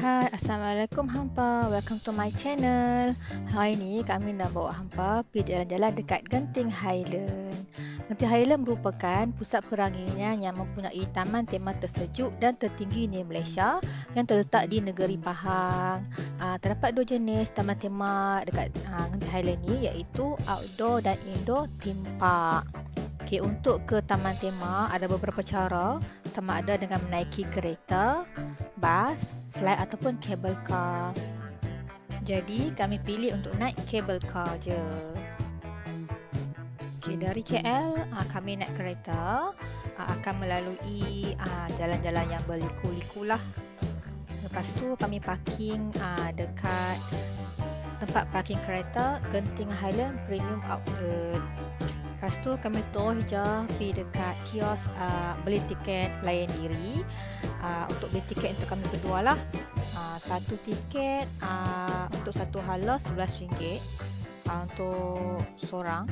Hai, Assalamualaikum hampa. Welcome to my channel. Hari ni kami nak bawa hampa pergi jalan-jalan dekat Genting Highland. Genting Highland merupakan pusat peranginan yang mempunyai taman tema tersejuk dan tertinggi di Malaysia yang terletak di negeri Pahang. Uh, terdapat dua jenis taman tema dekat uh, Genting Highland ni iaitu outdoor dan indoor theme park. Okay, untuk ke taman tema ada beberapa cara sama ada dengan menaiki kereta, bas, flight ataupun cable car. Jadi kami pilih untuk naik cable car je. Okay, dari KL uh, ah, kami naik kereta uh, akan melalui uh, jalan-jalan yang berliku-liku lah. Lepas tu kami parking uh, dekat tempat parking kereta Genting Highland Premium Outlet. Lepas tu kami terus je pergi dekat kios uh, beli tiket layan diri uh, untuk beli tiket untuk kami berdua lah. Uh, satu tiket uh, untuk satu hala RM11 uh, untuk seorang.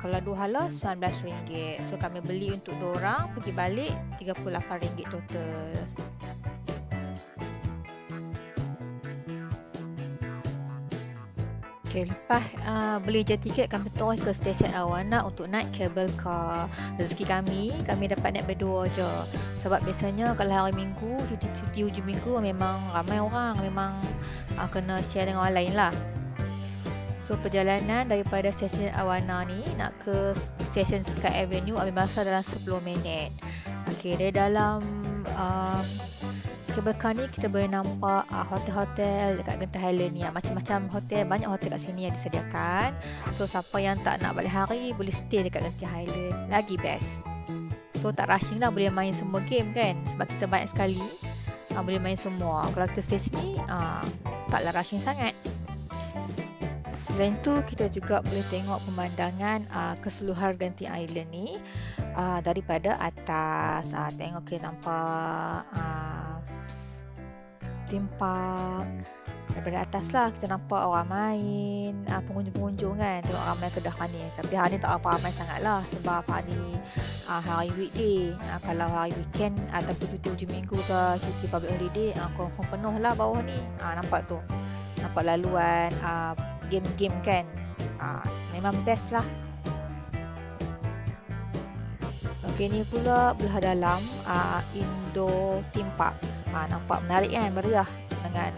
Kalau dua hala RM19. So kami beli untuk dua orang pergi balik RM38 total. Okay, lepas uh, beli je tiket kami terus ke stesen Awana untuk naik cable car. Rezeki kami, kami dapat naik berdua je. Sebab biasanya kalau hari minggu, cuti-cuti hujung minggu memang ramai orang. Memang uh, kena share dengan orang lain lah. So perjalanan daripada stesen Awana ni nak ke stesen Sky Avenue ambil masa dalam 10 minit. Okay, dari dalam uh, cable car ni kita boleh nampak uh, hotel-hotel dekat Genting Highland ni. Macam-macam hotel, banyak hotel kat sini yang disediakan. So siapa yang tak nak balik hari boleh stay dekat Genting Highland. Lagi best. So tak rushing lah boleh main semua game kan. Sebab kita banyak sekali. Uh, boleh main semua. Kalau kita stay sini, uh, taklah rushing sangat. Selain tu kita juga boleh tengok pemandangan uh, keseluruhan Genting Island ni uh, daripada atas. Uh, tengok kita nampak uh, theme park daripada atas lah. Kita nampak orang main uh, pengunjung-pengunjung kan tengok ramai kedah ni tapi hari ni tak apa ramai sangat lah sebab hari ni uh, hari weekday. Uh, kalau hari weekend ataupun cuti hujung minggu ke cuti public holiday uh, confirm penuh lah bawah ni. Uh, nampak tu. Nampak laluan uh, game-game kan. Uh, memang best lah. Ok ni pula belah dalam uh, Indo Theme Park. Ha, nampak menarik kan meriah dengan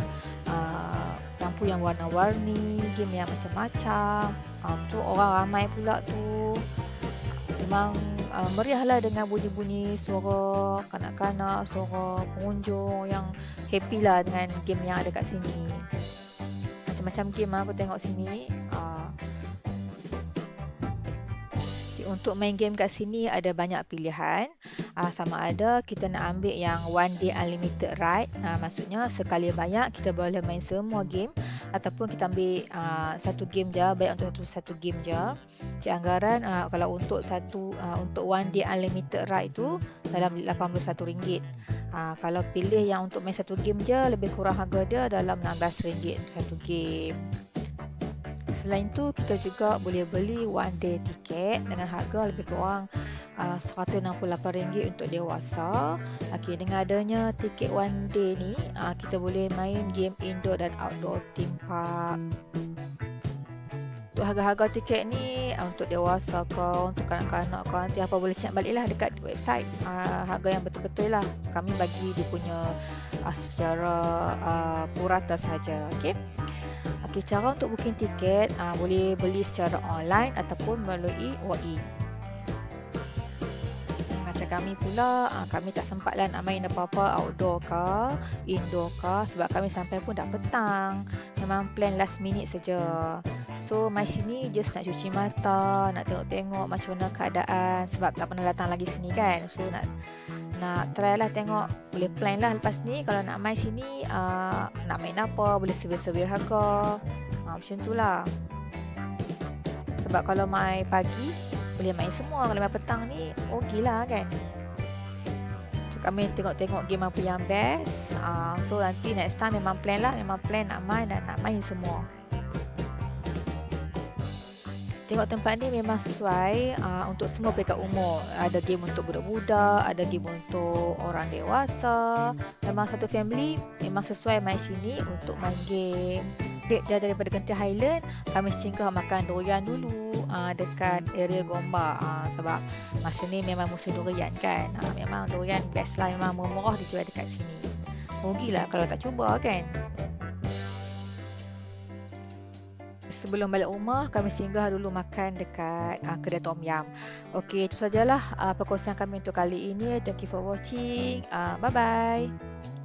uh, lampu yang warna-warni game yang macam-macam. Uh, tu orang ramai pula tu. Memang uh, meriah lah dengan bunyi-bunyi suara kanak-kanak suara pengunjung yang happy lah dengan game yang ada kat sini macam-macam game lah aku tengok sini uh, untuk main game kat sini ada banyak pilihan. Uh, sama ada kita nak ambil yang one day unlimited ride. Uh, maksudnya sekali banyak kita boleh main semua game. Ataupun kita ambil uh, satu game je baik untuk satu satu game je. Okay, anggaran uh, kalau untuk satu uh, untuk one day unlimited ride tu dalam RM81 uh, kalau pilih yang untuk main satu game je lebih kurang harga dia dalam RM16 untuk satu game Selain tu kita juga boleh beli one day tiket dengan harga lebih kurang uh, RM168 untuk dewasa. Okey, dengan adanya tiket one day ni, uh, kita boleh main game indoor dan outdoor theme park. Untuk harga-harga tiket ni uh, untuk dewasa ke, untuk kanak-kanak ke, nanti apa boleh cek balik lah dekat website. Uh, harga yang betul-betul lah. Kami bagi dia punya uh, secara uh, purata saja. Okey. Okey, cara untuk booking tiket uh, boleh beli secara online ataupun melalui walk-in. Macam kami pula, kami tak sempat lah nak main apa-apa outdoor ke, indoor ke sebab kami sampai pun dah petang. Memang plan last minute saja. So, mai sini just nak cuci mata, nak tengok-tengok macam mana keadaan sebab tak pernah datang lagi sini kan. So, nak nak try lah tengok. Boleh plan lah lepas ni. Kalau nak main sini uh, nak main apa? Boleh severe-severe harga. Uh, macam tu lah. Sebab kalau main pagi boleh main semua. Kalau main petang ni okey lah kan. So, kami tengok-tengok game apa yang best. Uh, so nanti next time memang plan lah. Memang plan nak main dan nak main semua tengok tempat ni memang sesuai uh, untuk semua peringkat umur. Ada game untuk budak-budak, ada game untuk orang dewasa. Memang satu family memang sesuai main sini untuk main game. Dia daripada Genting Highland, kami singgah makan durian dulu uh, dekat area Gombak uh, sebab masa ni memang musim durian kan. Uh, memang durian best lah, memang murah dijual dekat sini. Rugilah kalau tak cuba kan. Sebelum balik rumah kami singgah dulu makan dekat uh, kedai Tom Yam. Okey, itu sajalah uh, perkongsian kami untuk kali ini. Thank you for watching. Uh, bye bye.